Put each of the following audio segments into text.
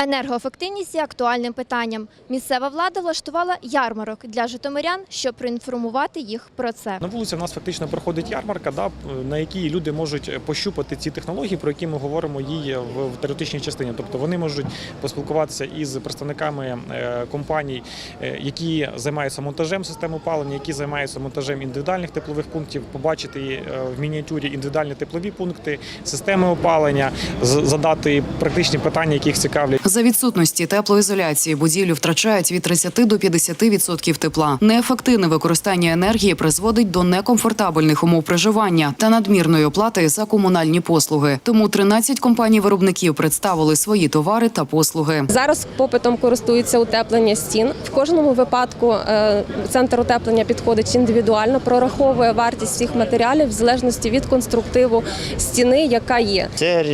Енергоефективність є актуальним питанням. Місцева влада влаштувала ярмарок для житомирян, щоб проінформувати їх про це. На вулиці в нас фактично проходить ярмарка, да, на якій люди можуть пощупати ці технології, про які ми говоримо її в, теоретичній частині. Тобто вони можуть поспілкуватися із представниками е, компаній, е, які займаються монтажем систем опалення, які займаються монтажем індивідуальних теплових пунктів, побачити е, в мініатюрі індивідуальні теплові пункти, системи опалення, задати практичні питання, які їх цікавлять. За відсутності теплоізоляції будівлю втрачають від 30 до 50% тепла. Неефективне використання енергії призводить до некомфортабельних умов проживання та надмірної оплати за комунальні послуги. Тому 13 компаній-виробників представили свої товари та послуги. Зараз попитом користується утеплення стін. В кожному випадку е, центр утеплення підходить індивідуально, прораховує вартість всіх матеріалів в залежності від конструктиву стіни, яка є. Це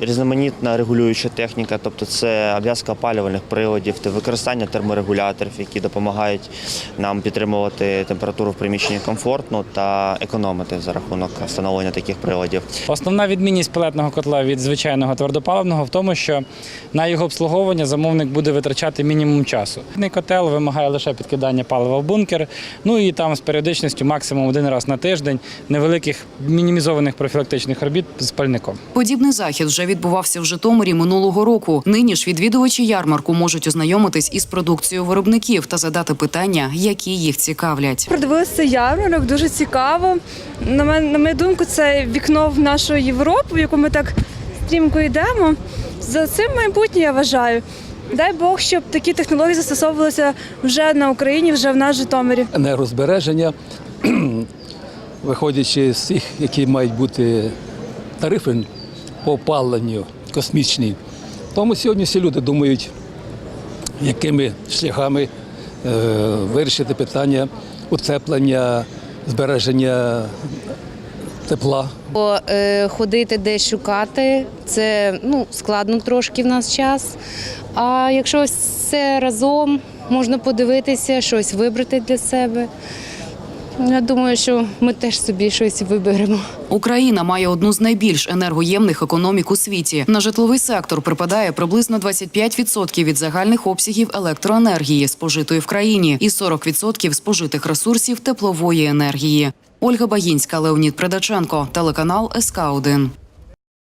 різноманітна регулююча техніка, тобто це обв'язка опалювальних приладів, та використання терморегуляторів, які допомагають нам підтримувати температуру в приміщенні комфортно та економити за рахунок встановлення таких приладів. Основна відмінність пелетного котла від звичайного твердопаливного в тому, що на його обслуговування замовник буде витрачати мінімум часу. Цей котел вимагає лише підкидання палива в бункер, ну і там з періодичністю максимум один раз на тиждень невеликих мінімізованих профілактичних робіт з пальником. Подібний захід вже відбувався в Житомирі минулого року. Нині ж відвідувачі ярмарку можуть ознайомитись із продукцією виробників та задати питання, які їх цікавлять. Продивилися ярмарок, дуже цікаво. На мен, на мою думку, це вікно в нашу Європу, в яку ми так стрімко йдемо. За цим майбутнє я вважаю. Дай Бог, щоб такі технології застосовувалися вже на Україні, вже в нас Житомирі. енергозбереження, виходячи з тих, які мають бути тарифи по опаленню космічні. Тому сьогодні всі люди думають, якими шляхами е, вирішити питання утеплення, збереження тепла. Бо е, ходити десь шукати це ну, складно трошки в нас час. А якщо все разом можна подивитися, щось вибрати для себе. Я думаю, що ми теж собі щось виберемо. Україна має одну з найбільш енергоємних економік у світі. На житловий сектор припадає приблизно 25% від загальних обсягів електроенергії, спожитої в країні, і 40% спожитих ресурсів теплової енергії. Ольга Багінська, Леонід Предаченко, телеканал СК 1